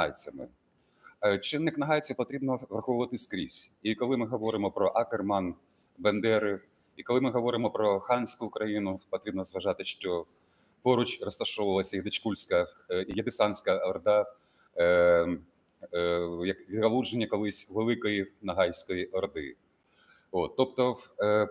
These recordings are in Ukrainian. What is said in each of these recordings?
нагайцями. Е, Чинник нагайців потрібно враховувати скрізь. І коли ми говоримо про Акерман, Бендери, і коли ми говоримо про ханську Україну, потрібно зважати, що поруч розташовувалася і Дичкульська, е, і Єдисанська орда, е, як відгалудження колись великої нагайської орди. От, тобто,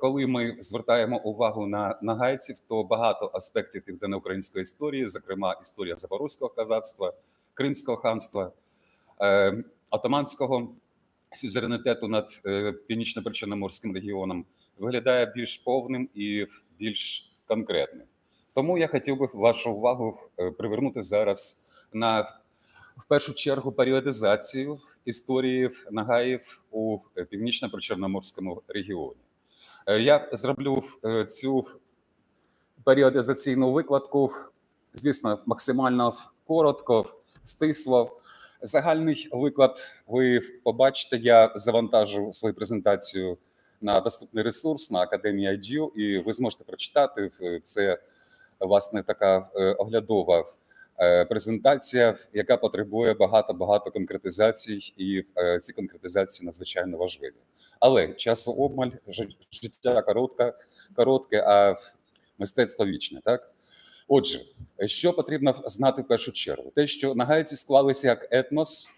коли ми звертаємо увагу на нагайців, то багато аспектів південноукраїнської історії, зокрема історія Запорозького казацтва, Кримського ханства, е, отаманського сюзеренітету над е, північно-причорноморським регіоном, виглядає більш повним і більш конкретним. Тому я хотів би вашу увагу е, привернути зараз на в першу чергу періодизацію історії нагаїв у е, північно-причорноморському регіоні. Я зроблю цю періодизаційну викладку, звісно, максимально коротко, стисло. Загальний виклад ви побачите. Я завантажу свою презентацію на доступний ресурс на Академії IDU, і ви зможете прочитати це власне така е, оглядова е, презентація, яка потребує багато багато конкретизацій, і е, ці конкретизації надзвичайно важливі. Але часу обмаль, життя коротке, коротке, а мистецтво вічне. Так, отже, що потрібно знати в першу чергу? Те, що нагайці склалися як етнос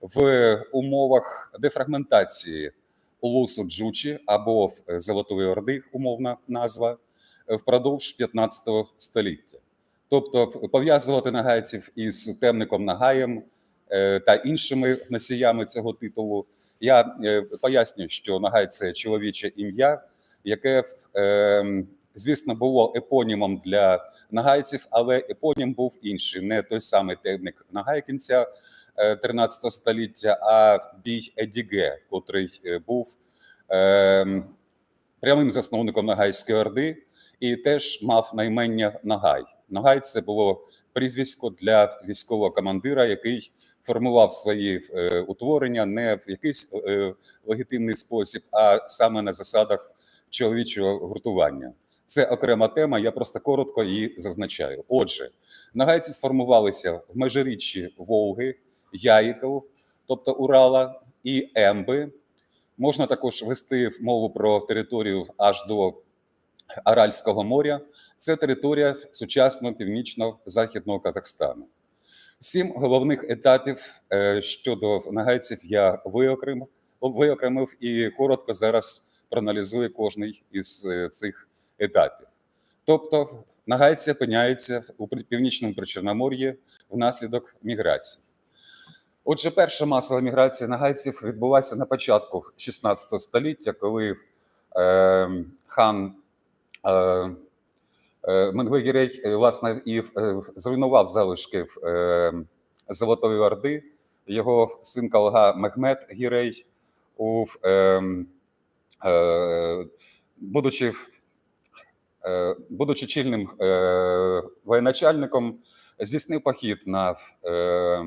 в умовах дефрагментації Улусу Джучі або в Золотої Орди, умовна назва, впродовж 15 століття. Тобто пов'язувати нагайців із темником Нагаєм е, та іншими носіями цього титулу. Я е, поясню, що Нагай це чоловіче ім'я, яке, е, звісно, було епонімом для нагайців, але епонім був інший, не той самий темник Нагай кінця е, 13 століття, а бій Едіге, котрий е, був е, прямим засновником Нагайської орди і теж мав наймення Нагай. Нагай це було прізвисько для військового командира, який формував свої е, утворення не в якийсь е, легітимний спосіб, а саме на засадах чоловічого гуртування. Це окрема тема. Я просто коротко її зазначаю. Отже, нагайці сформувалися в межиріччі Волги, Яїков, тобто Урала і Емби. Можна також вести мову про територію аж до Аральського моря. Це територія сучасного північно-західного Казахстану. Сім головних етапів е, щодо нагайців я виокремив, виокремив і коротко зараз проаналізую кожний із е, цих етапів. Тобто, нагайці опиняються у північному Причорномор'ї внаслідок міграції. Отже, перша масова міграція нагайців відбулася на початку 16 століття, коли е, хан е, е, Менгвей-Гірей, е, власне, і е, зруйнував залишки е, Золотої Орди. Його син Калга Мехмед Гірей, у, е, е, будучи, будучи чільним е, воєначальником, здійснив похід на е,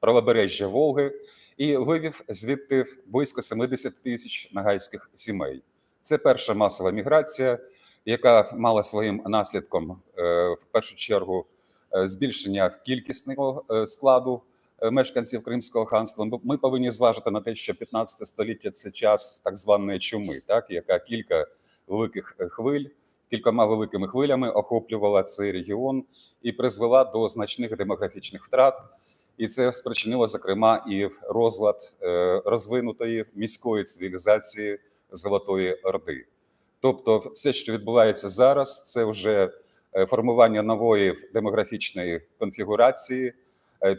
правобережжя Волги і вивів звідти близько 70 тисяч нагайських сімей. Це перша масова міграція, яка мала своїм наслідком е, в першу чергу е, збільшення кількісного е, складу е, мешканців Кримського ханства. Ми повинні зважити на те, що 15 століття це час так званої чуми, так яка кілька великих е, хвиль, кількома великими хвилями охоплювала цей регіон і призвела до значних демографічних втрат. І це спричинило, зокрема, і розлад е, розвинутої міської цивілізації Золотої Орди. Тобто, все, що відбувається зараз, це вже е, формування нової демографічної конфігурації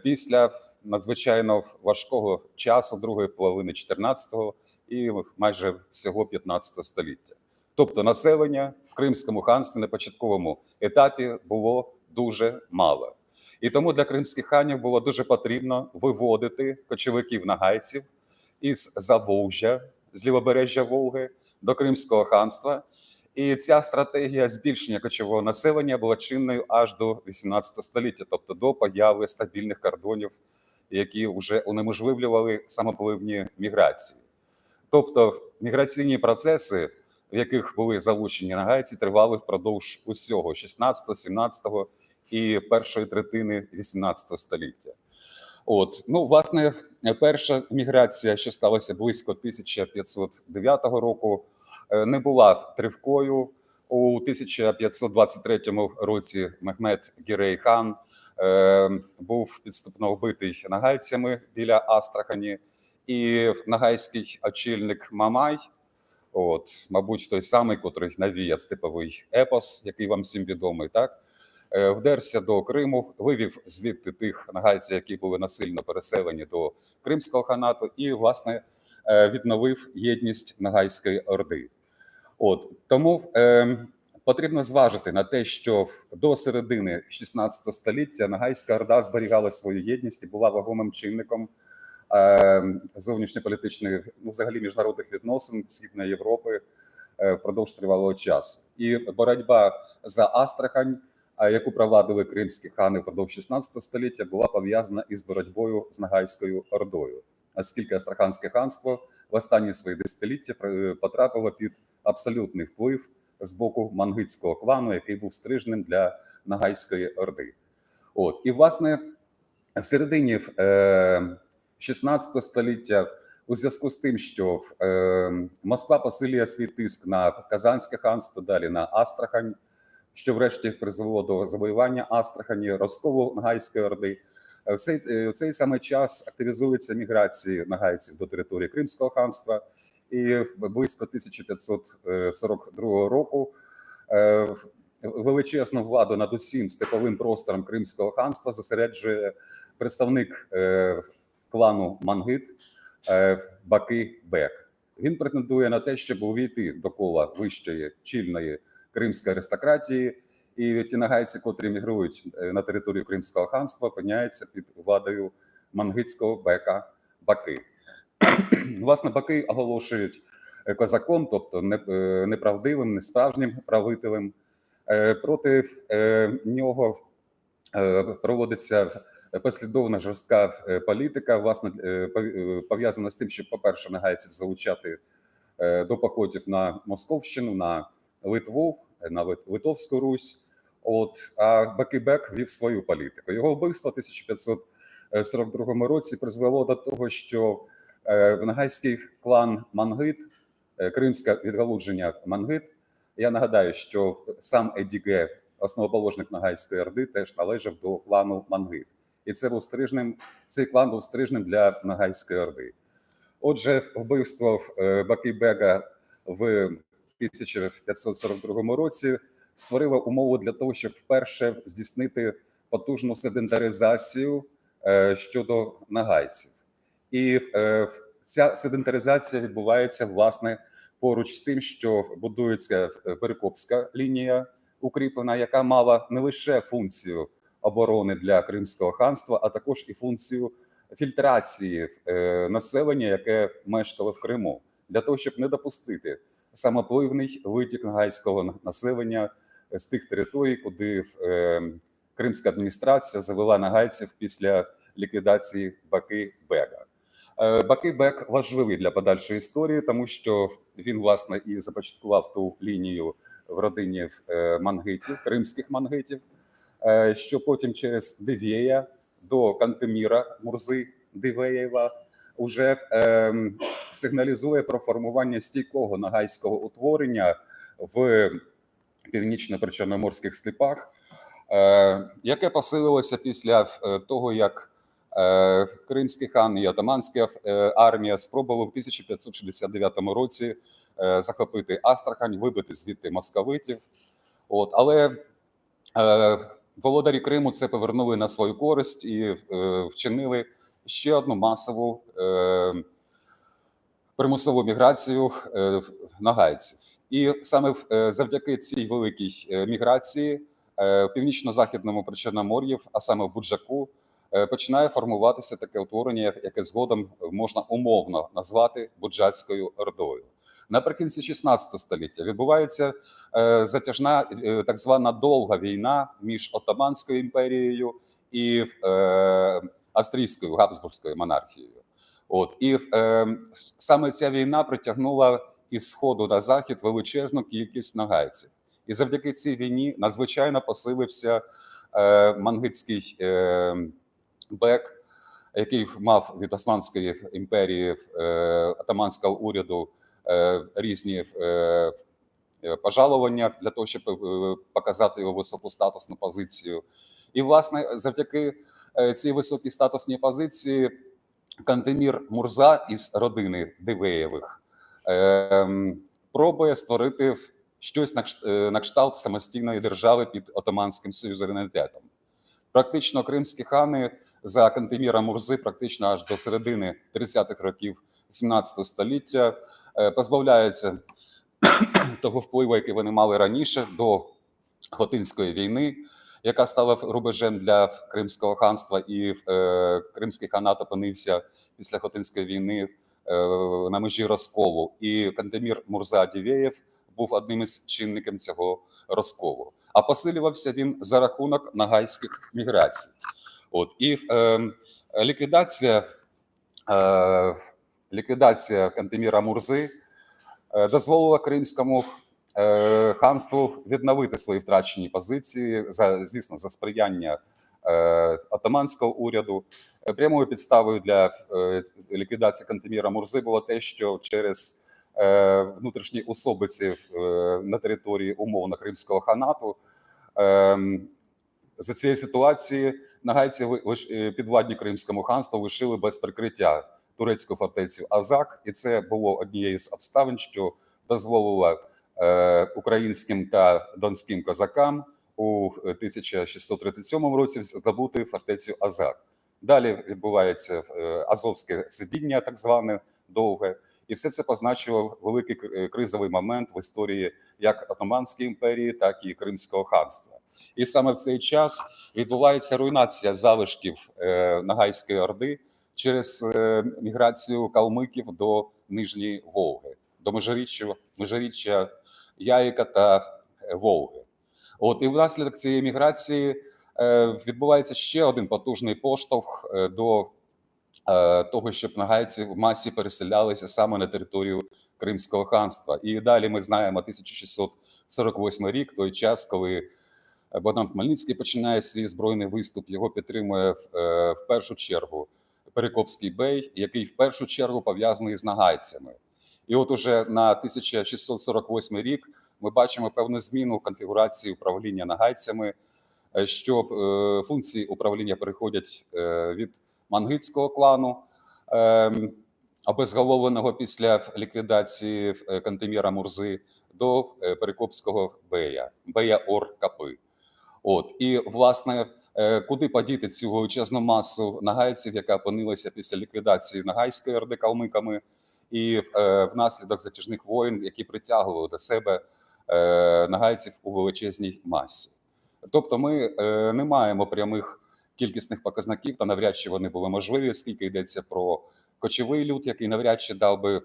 після надзвичайно важкого часу другої половини 14-го і майже всього 15 століття. Тобто, населення в Кримському ханстві на початковому етапі було дуже мало. І тому для кримських ханів було дуже потрібно виводити кочовиків нагайців із Заволжя, з лівобережжя Волги до Кримського ханства. І ця стратегія збільшення кочового населення була чинною аж до 18 століття, тобто до появи стабільних кордонів, які вже унеможливлювали самопливні міграції. Тобто міграційні процеси, в яких були залучені нагайці, тривали впродовж усього 16, 17 і першої третини 18 століття. От, ну, власне, перша міграція, що сталася близько 1509 року, е, не була тривкою. У 1523 році Мехмед Гірей хан е, був підступно вбитий нагайцями біля Астрахані, і нагайський очільник Мамай, от, мабуть, той самий, котрий навіяв степовий епос, який вам всім відомий, так, е, вдерся до Криму, вивів звідти тих нагайців, які були насильно переселені до Кримського ханату, і, власне, е, відновив єдність Нагайської Орди. От тому е, потрібно зважити на те, що до середини 16 століття Нагайська Орда зберігала свою єдність і була вагомим чинником е, зовнішньополітичної, ну взагалі міжнародних відносин Східної Європи е, впродовж тривалого часу. І боротьба за Астрахань, яку провадили кримські хани впродовж 16 століття, була пов'язана із боротьбою з Нагайською Ордою, оскільки Астраханське ханство в останні свої десятиліття е, потрапило під абсолютний вплив з боку мангитського клану, який був стрижним для Нагайської Орди. От і власне в середині е, 16 століття, у зв'язку з тим, що е, Москва посилює свій тиск на Казанське ханство, далі на Астрахань, що врешті призвело до завоювання Астрахані, Ростову Нагайської Орди. Е, В цей, е, в цей самий час активізуються міграції нагайців до території Кримського ханства, і близько 1542 року е, величезну владу над усім степовим простором Кримського ханства зосереджує представник е, клану Мангит е, Баки Бек. Він претендує на те, щоб увійти до кола вищої чільної кримської аристократії, і ті нагайці, котрі мігрують е, на територію Кримського ханства, опиняються під владою мангитського бека Баки. Власне, баки оголошують е, козаком, тобто неправдивим, несправжнім правителем. Проти нього проводиться послідовна жорстка е, політика, власне, е, е, пов'язана з тим, щоб, по-перше, нагайців залучати до походів на Московщину, на Литву, на Лит- Литовську Русь. От а Бакибек вів свою політику. Його вбивство в 1542 році призвело до того, що нагайський клан Мангит, кримське відгалудження Мангит. Я нагадаю, що сам Едіге, основоположник Нагайської Орди, теж належав до клану Мангит. І це був стрижним, цей клан був стрижним для Нагайської Орди. Отже, вбивство е, Бакибега в 1542 році створило умову для того, щоб вперше здійснити потужну седентаризацію е, щодо нагайців. І е, ця седентаризація відбувається власне поруч з тим, що будується Перекопська лінія укріплена, яка мала не лише функцію оборони для Кримського ханства, а також і функцію фільтрації е, населення, яке мешкало в Криму, для того, щоб не допустити самопливний витік нагайського населення з тих територій, куди е, кримська адміністрація завела нагайців після ліквідації Баки Бега. Е, Баки Бек важливий для подальшої історії, тому що він власне і започаткував ту лінію в родині е, мангитів, кримських мангитів, е, що потім через Дивєя до Кантеміра Мурзи Дивеєва уже е, сигналізує про формування стійкого нагайського утворення в північно-причорноморських степах, е, яке посилилося після е, того, як е, кримський хан і отаманська е, армія спробували в 1569 році е, захопити Астрахань, вибити звідти московитів. От, але е, володарі Криму це повернули на свою користь і е, вчинили ще одну масову е, примусову міграцію е, нагайців. І саме е, завдяки цій великій е, міграції е, в північно-західному Причорномор'ї, а саме в Буджаку, починає формуватися таке утворення, яке згодом можна умовно назвати Буджацькою Ордою. Наприкінці 16 століття відбувається затяжна е, так звана довга війна між Отоманською імперією і е, австрійською Габсбурзькою монархією. От і е, саме ця війна притягнула із сходу на захід величезну кількість нагайців, і завдяки цій війні надзвичайно посилився е, мангитський е, бек який мав від Османської імперії е, атаманського уряду е, різні е, е, пожалування для того, щоб е, показати його високу статусну позицію. І, власне, завдяки е, цій високій статусній позиції Кантемір Мурза із родини Дивеєвих ем, пробує створити щось на кш- е, кшталт самостійної держави під Отоманським суверенітетом. Практично кримські хани за Кантеміра Мурзи, практично аж до середини 30-х років 17 століття, е, позбавляються того впливу, який вони мали раніше до Хотинської війни, яка стала рубежем для Кримського ханства, і е, Кримський ханат опинився після Хотинської війни е, на межі розколу. І Кантемір Мурза Дівєєв був одним із чинників цього розколу. А посилювався він за рахунок нагайських міграцій. От і е, ліквідація, е, ліквідація Кантеміра Мурзи дозволила кримському е, ханству відновити свої втрачені позиції за звісно за сприяння е, отаманського уряду. Е, Прямою підставою для е, ліквідації Кантеміра Мурзи було те, що через е, внутрішні особиці е, на території умовно Кримського ханату е, за цієї ситуації нагайці е, підвладні Кримському ханству лишили без прикриття турецьку фортецю Азак, і це було однією з обставин, що дозволило е, українським та донським козакам у 1637 році здобути фортецю Азак. Далі відбувається е, азовське сидіння, так зване довге, і все це позначило великий е, кризовий момент в історії як Отоманської імперії, так і Кримського ханства. І саме в цей час відбувається руйнація залишків Нагайської орди через е, міграцію калмиків до Нижньої Волги, до межиріччя, межиріччя Яїка та е, Волги. От і внаслідок цієї міграції е, відбувається ще один потужний поштовх до того, щоб нагайці в масі переселялися саме на територію Кримського ханства. І далі ми знаємо 1648 рік, той час, коли Богдан Хмельницький починає свій збройний виступ. Його підтримує в, в першу чергу Перекопський бей, який в першу чергу пов'язаний з нагайцями. І от уже на 1648 рік ми бачимо певну зміну конфігурації управління нагайцями, е, що е, функції управління переходять е, від мангитського клану, е, обезголовленого після ліквідації Кантеміра Мурзи, до Перекопського бея, бея Ор Капи. От і власне, куди подіти цю величезну масу нагайців, яка опинилася після ліквідації Нагайської орди калмиками, і е, внаслідок затяжних воєн, які притягували до себе е, нагайців у величезній масі. Тобто, ми е, не маємо прямих кількісних показників, та навряд чи вони були можливі, скільки йдеться про кочовий люд, який навряд чи дав би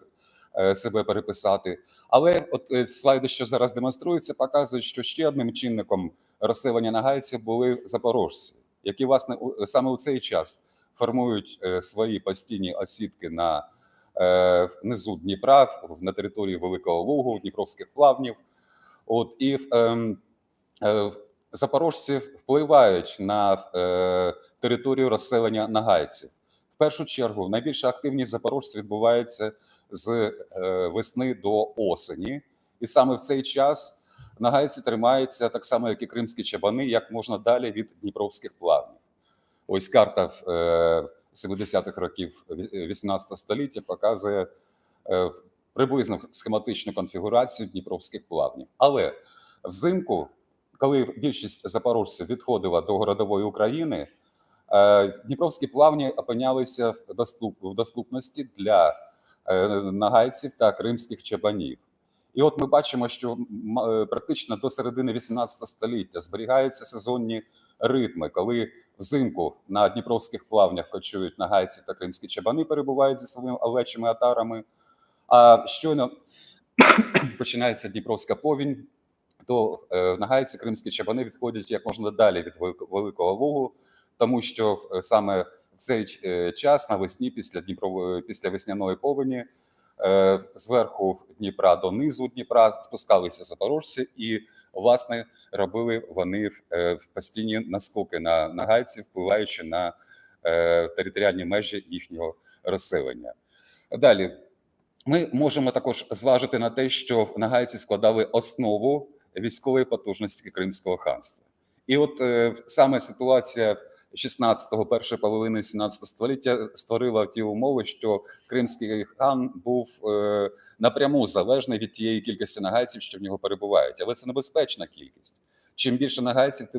е, себе переписати. Але от е, слайди, що зараз демонструються, показують, що ще одним чинником розселення нагайців були запорожці, які власне саме у цей час формують е, свої постійні осідки на е, внизу Дніпра, на території Великого Лугу, Дніпровських плавнів. От і ем, е, запорожці впливають на е, територію розселення нагайців. В першу чергу найбільша активність запорожців відбувається з е, весни до осені, і саме в цей час нагайці тримаються так само, як і кримські чабани, як можна далі від дніпровських плавнів. Ось карта е, 70-х років 18 століття показує е, приблизно схематичну конфігурацію дніпровських плавнів. Але взимку, коли більшість запорожців відходила до городової України, е, дніпровські плавні опинялися в, доступності для е, нагайців та кримських чабанів. І от ми бачимо, що е, практично до середини 18 століття зберігаються сезонні ритми, коли взимку на дніпровських плавнях кочують нагайці та кримські чабани, перебувають зі своїми овечими атарами. А щойно починається Дніпровська повінь, то е, нагайці кримські чабани відходять як можна далі від Велик- Великого Лугу, тому що е, саме в цей час навесні, після Дніпрової, після весняної повені, зверху Дніпра до низу Дніпра спускалися запорожці, і власне робили вони е, постійні наскоки на нагайців, впливаючи на е, територіальні межі їхнього розселення. Далі ми можемо також зважити на те, що нагайці складали основу військової потужності Кримського ханства. І от е, саме ситуація 16-го, першої половини 17 століття створила ті умови, що кримський хан був е, напряму залежний від тієї кількості нагайців, що в нього перебувають. Але це небезпечна кількість. Чим більше нагайців, тим